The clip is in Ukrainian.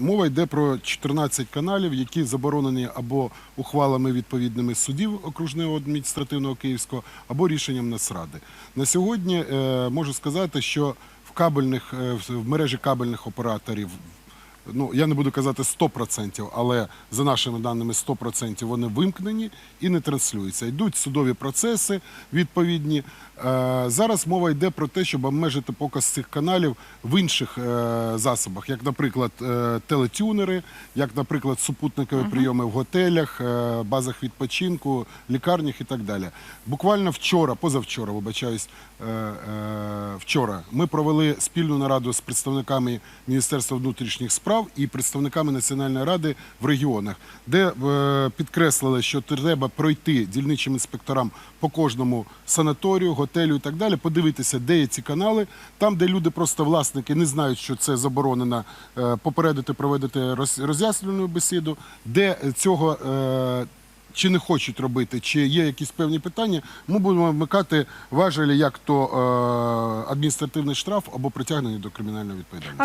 Мова йде про 14 каналів, які заборонені або ухвалами відповідними судів окружного адміністративного київського, або рішенням Нацради. На сьогодні е, можу сказати, що е, в- в мережі кабельних операторів. Ну, я не буду казати 100%, але за нашими даними 100% вони вимкнені і не транслюються. Йдуть судові процеси відповідні. Е, зараз мова йде про те, щоб обмежити показ цих каналів в інших е, засобах, як, наприклад, е, телетюнери, як, наприклад, супутникові прийоми в готелях, е, базах відпочинку, лікарнях і так далі. Буквально вчора, позавчора, вибачаюсь, е, е, вчора ми провели спільну нараду з представниками Міністерства внутрішніх справ і представниками Національної ради в регіонах, де е, підкреслили, що треба пройти дільничим інспекторам по кожному санаторію, готелю і так далі, подивитися, де є ці канали, там, де люди просто власники не знають, що це заборонено, е, попередити, проводити роз- роз'яснювальну бесіду, де цього. е, чи не хочуть робити, чи є якісь певні питання, ми будемо вмикати важелі як то адміністративний штраф або притягнення до кримінальної відповідальності.